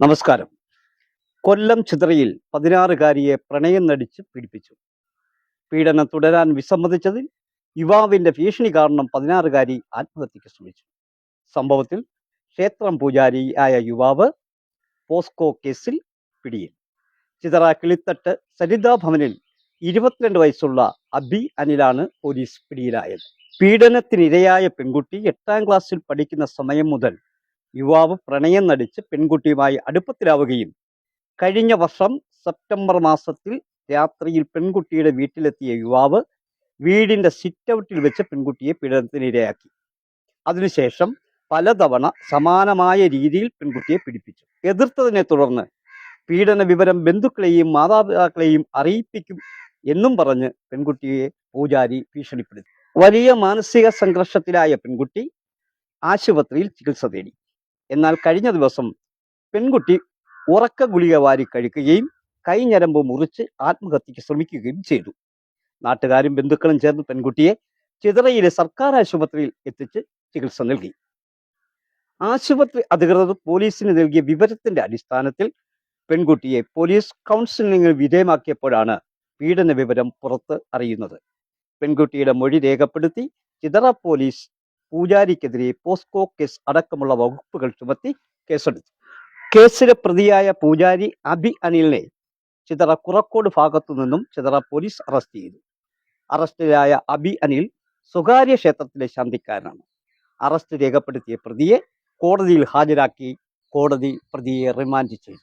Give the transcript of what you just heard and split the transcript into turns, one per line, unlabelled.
നമസ്കാരം. കൊല്ലം ചിതറയിൽ പതിനാറുകാരിയെ പ്രണയം നടിച്ച് പീഡിപ്പിച്ചു. പീഡനം തുടരാൻ വിസമ്മതിച്ചതിൽ യുവാവിന്റെ ഭീഷണി കാരണം പതിനാറുകാരി ആത്മഹത്യക്ക് ശ്രമിച്ചു. സംഭവത്തിൽ ക്ഷേത്രം പൂജാരിയായ യുവാവ് പോസ്കോ കേസിൽ പിടിയിൽ. ചിതറ കിളിത്തട്ട് സരിതാ ഭവനിൽ ഇരുപത്തിരണ്ട് വയസ്സുള്ള അബി അനിലാണ് പോലീസ് പിടിയിലായത്. പീഡനത്തിനിരയായ പെൺകുട്ടി എട്ടാം ക്ലാസ്സിൽ പഠിക്കുന്ന സമയം മുതൽ യുവാവ് പ്രണയം നടിച്ച് പെൺകുട്ടിയുമായി അടുപ്പത്തിലാവുകയും കഴിഞ്ഞ വർഷം സെപ്റ്റംബർ മാസത്തിൽ രാത്രിയിൽ പെൺകുട്ടിയുടെ വീട്ടിലെത്തിയ യുവാവ് വീടിന്റെ സിറ്റൗട്ടിൽ വെച്ച് പെൺകുട്ടിയെ പീഡനത്തിനിരയാക്കി. അതിനുശേഷം പലതവണ സമാനമായ രീതിയിൽ പെൺകുട്ടിയെ പിടിപ്പിച്ചു എതിർത്തതിനെ തുടർന്ന് പീഡന വിവരം ബന്ധുക്കളെയും മാതാപിതാക്കളെയും അറിയിപ്പിക്കും എന്നും പറഞ്ഞ് പെൺകുട്ടിയെ പൂജാരി ഭീഷണിപ്പെടുത്തി. വലിയ മാനസിക സംഘർഷത്തിലായ പെൺകുട്ടി ആശുപത്രിയിൽ ചികിത്സ തേടി. എന്നാൽ കഴിഞ്ഞ ദിവസം പെൺകുട്ടി ഉറക്ക ഗുളിക വാരി കഴിക്കുകയും കൈഞ്ഞരമ്പ് മുറിച്ച് ആത്മഹത്യക്ക് ശ്രമിക്കുകയും ചെയ്തു. നാട്ടുകാരും ബന്ധുക്കളും ചേർന്ന് പെൺകുട്ടിയെ ചിതറയിലെ സർക്കാർ ആശുപത്രിയിൽ എത്തിച്ച് ചികിത്സ നൽകി. ആശുപത്രി അധികൃതർ പോലീസിന് നൽകിയ വിവരത്തിന്റെ അടിസ്ഥാനത്തിൽ പെൺകുട്ടിയെ പോലീസ് കൗൺസിലിംഗിന് വിധേയമാക്കിയപ്പോഴാണ് പീഡന വിവരം പുറത്ത് അറിയുന്നത്. പെൺകുട്ടിയുടെ മൊഴി രേഖപ്പെടുത്തി ചിതറ പോലീസ് പൂജാരിക്കെതിരെ പോസ്കോ കേസ് അടക്കമുള്ള വകുപ്പുകൾ ചുമത്തി കേസെടുത്തു. കേസിലെ പ്രതിയായ പൂജാരി അബി അനിലിനെ ചിതറ കുറക്കോട് ഭാഗത്തു നിന്നും ചിതറ പോലീസ് അറസ്റ്റ് ചെയ്തു. അറസ്റ്റിലായ അബി അനിൽ സ്വകാര്യ ക്ഷേത്രത്തിലെ ശാന്തിക്കാരനാണ്. അറസ്റ്റ് രേഖപ്പെടുത്തിയ പ്രതിയെ കോടതിയിൽ ഹാജരാക്കി കോടതി പ്രതിയെ റിമാൻഡ് ചെയ്തു.